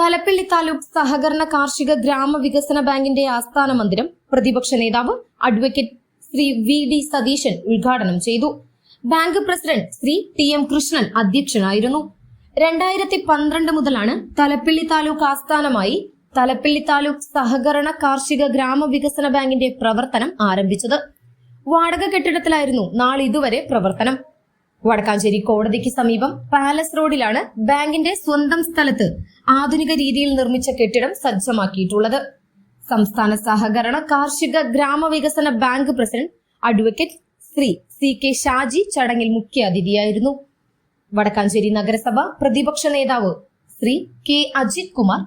തലപ്പള്ളി താലൂക്ക് സഹകരണ കാർഷിക ഗ്രാമവികസന ബാങ്കിന്റെ ആസ്ഥാന മന്ദിരം പ്രതിപക്ഷ നേതാവ് advocate Shri V D Satheesan ഉദ്ഘാടനം ചെയ്തു. Bank president Shri T M Krishnan അധ്യക്ഷനായിരുന്നു. രണ്ടായിരത്തി പന്ത്രണ്ട് മുതലാണ് തലപ്പള്ളി താലൂക്ക് ആസ്ഥാനമായി തലപ്പള്ളി താലൂക്ക് സഹകരണ കാർഷിക ഗ്രാമവികസന ബാങ്കിന്റെ പ്രവർത്തനം ആരംഭിച്ചത്. വാടക കെട്ടിടത്തിലായിരുന്നു നാളിതുവരെ പ്രവർത്തനം. വടക്കാഞ്ചേരി കോടതിക്ക് സമീപം പാലസ് റോഡിലാണ് ബാങ്കിന്റെ സ്വന്തം സ്ഥലത്ത് ആധുനിക രീതിയിൽ നിർമ്മിച്ച കെട്ടിടം സജ്ജമാക്കിയിട്ടുള്ളത്. സംസ്ഥാന സഹകരണ കാർഷിക ഗ്രാമവികസന bank president advocate Shri C K Shaji ചടങ്ങിൽ മുഖ്യാതിഥിയായിരുന്നു വടക്കാഞ്ചേരി നഗരസഭ പ്രതിപക്ഷ നേതാവ് Shri K Ajith Kumar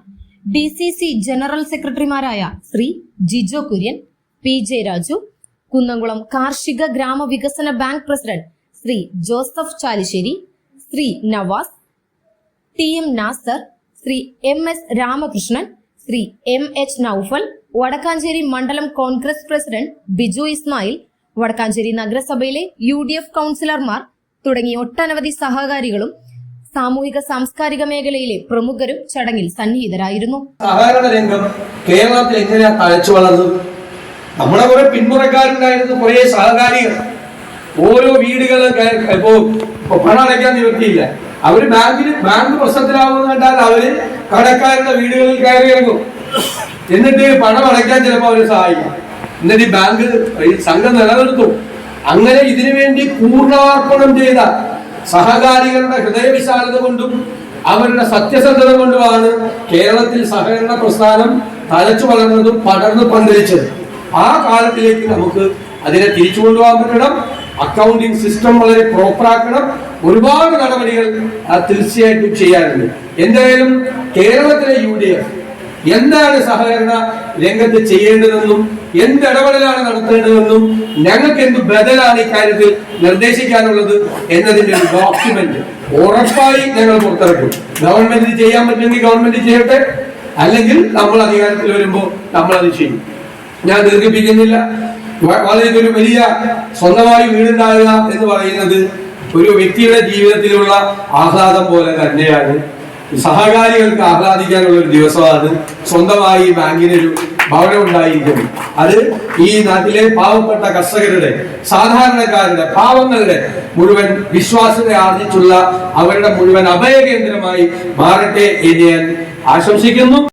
D C C general സെക്രട്ടറിമാരായ ശ്രീ ജിജോ കുര്യൻ പി ജെ രാജു കുന്നംകുളം കാർഷിക ഗ്രാമവികസന bank president Shri Joseph Chalissery Shri Navas T M Nasar Shri M S Ramakrishnan Shri M H Noufal Vadakkanchery മണ്ഡലം Congress president Biju Ismail Vadakkanchery നഗരസഭയിലെ യു ഡി എഫ് കൗൺസിലർമാർ തുടങ്ങി ഒട്ടനവധി സഹകാരികളും സാമൂഹിക സാംസ്കാരിക മേഖലയിലെ പ്രമുഖരും ചടങ്ങിൽ സന്നിഹിതരായിരുന്നു. സഹകരണ രംഗം കേരളത്തിൽ എങ്ങനെയാ തഴച്ചു വളർന്നത്? നമ്മളെ കുറെ പിന്മുറക്കാരുണ്ടായിരുന്നു കുറെ സഹകാരികൾ. ഓരോ വീടുകൾ ഇപ്പൊ പണം അടയ്ക്കാൻ നിവൃത്തിയില്ല. അവർ ബാങ്കിൽ ബാങ്ക് പ്രശ്നത്തിലാവുന്ന കണ്ടാൽ അവർ കടക്കാരുടെ വീടുകളിൽ കയറി ഇറങ്ങും. എന്നിട്ട് പണം അടയ്ക്കാൻ ചിലപ്പോൾ അവരെ സഹായിക്കും. എന്നിട്ട് ഈ ബാങ്ക് ഈ സംഘം നിലനിർത്തും. അങ്ങനെ ഇതിനു വേണ്ടി പൂർണാർപ്പണം ചെയ്ത സഹകാരികളുടെ ഹൃദയവിശാലത കൊണ്ടും അവരുടെ സത്യസന്ധത കൊണ്ടുമാണ് കേരളത്തിൽ സഹകരണ പ്രസ്ഥാനം തലച്ചു വളർന്നതും പടർന്നു പന്തലിച്ചത്. ആ കാലത്തിലേക്ക് നമുക്ക് അതിനെ തിരിച്ചു കൊണ്ടുപോകാൻ പറ്റണം. അക്കൗണ്ടിംഗ് സിസ്റ്റം വളരെ പ്രോപ്പർ ആക്കണം. ഒരുപാട് നടപടികൾ തീർച്ചയായിട്ടും ചെയ്യാനുണ്ട്. എന്തായാലും കേരളത്തിലെ യു ഡി എഫ് എന്താണ് സഹകരണ രംഗത്ത് ചെയ്യേണ്ടതെന്നും എന്ത് ഇടപെടലാണ് നടത്തേണ്ടതെന്നും ഞങ്ങൾക്ക് എന്ത് ബദലാണ് ഇക്കാര്യത്തിൽ നിർദ്ദേശിക്കാനുള്ളത് എന്നതിന്റെ ഒരു ഡോക്യുമെന്റ് ഉറപ്പായി ഞങ്ങൾ പുറത്തിറക്കും. ഗവൺമെന്റ് ചെയ്യാൻ പറ്റുമെങ്കിൽ ഗവൺമെന്റ് ചെയ്യട്ടെ. അല്ലെങ്കിൽ നമ്മൾ അധികാരത്തിൽ വരുമ്പോൾ നമ്മൾ അത് ചെയ്യും. ഞാൻ ദീർഘിപ്പിക്കുന്നില്ല. വളരെ ഒരു വലിയ സ്വന്തമായി വീടുണ്ടാകുക എന്ന് പറയുന്നത് ഒരു വ്യക്തിയുടെ ജീവിതത്തിലുള്ള ആഹ്ലാദം പോലെ തന്നെയാണ്. സഹകാരികൾക്ക് ആഹ്ലാദിക്കാനുള്ള ഒരു ദിവസമാണ് സ്വന്തമായി ബാങ്കിനൊരു ഭവനം ഉണ്ടായിരിക്കും അത് ഈ നാട്ടിലെ പാവപ്പെട്ട കർഷകരുടെ സാധാരണക്കാരുടെ പാവങ്ങളുടെ മുഴുവൻ വിശ്വാസത്തെ ആർജിച്ചുള്ള അവരുടെ മുഴുവൻ അഭയകേന്ദ്രമായി മാറട്ടെ എന്ന് ഞാൻ ആശംസിക്കുന്നു.